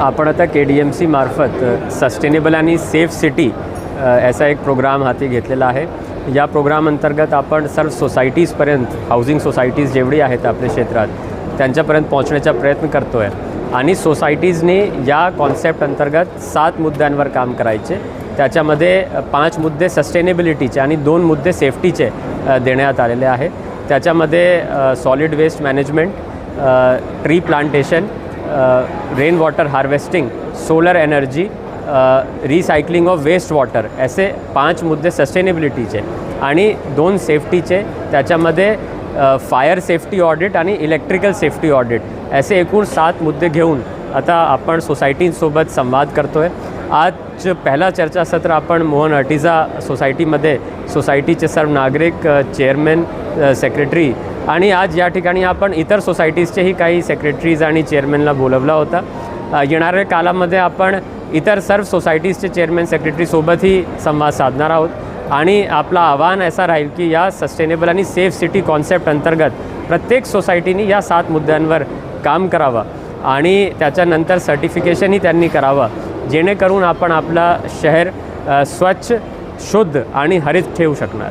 आपण आता K D M C मार्फत सस्टेनेबल आणि सेफ सिटी असा एक प्रोग्राम हाती घेतलेला आहे. या प्रोग्राम अंतर्गत आपण सर्व सोसायटीजपर्यंत हाऊसिंग सोसायटीज जेवढी आहेत आपल्या क्षेत्रात त्यांच्यापर्यंत पोहोचण्याचा प्रयत्न करतो आहे आणि सोसायटीजने या कॉन्सेप्ट अंतर्गत सात मुद्द्यांवर काम करायचे. त्याच्यामध्ये पाच मुद्दे सस्टेनेबिलिटीचे आणि दोन मुद्दे सेफ्टीचे देण्यात आलेले आहे. त्याच्यामध्ये solid waste management tree plantation rain water harvesting solar energy recycling of waste water असे पाच मुद्दे सस्टेनेबिलिटीचे आणि दोन सेफ्टीचे त्याच्यामध्ये फायर सेफ्टी ऑडिट आणि इलेक्ट्रिकल सेफ्टी ऑडिट असे एकूण सात मुद्दे घेऊन आता आपण सोसायटींसोबत संवाद करतो आहे आज पहिला चर्चासत्र आपण मोहन अर्टिजा सोसायटीमध्ये सोसायटीचे सर्व नागरिक चेअरमॅन सेक्रेटरी आणि आज या ठिकाणी आपण इतर सोसायटीजचेही काही सेक्रेटरीज आणि चेअरमॅनला बोलवला होता. येणाऱ्या कालामध्ये आपण इतर सर्व सोसायटीजचे चेअरमॅन सेक्रेटरीसोबतही संवाद साधणार आहोत. आणि आपला आव्हान असा राहील की या सस्टेनेबल आणि सेफ सिटी कॉन्सेप्ट अंतर्गत प्रत्येक सोसायटीनी या सात मुद्द्यांवर काम करावं आणि त्याच्यानंतर सर्टिफिकेशनही त्यांनी करावं. जेणेकरून आपण आपलं शहर स्वच्छ शुद्ध आणि हरित ठेवू शकणार.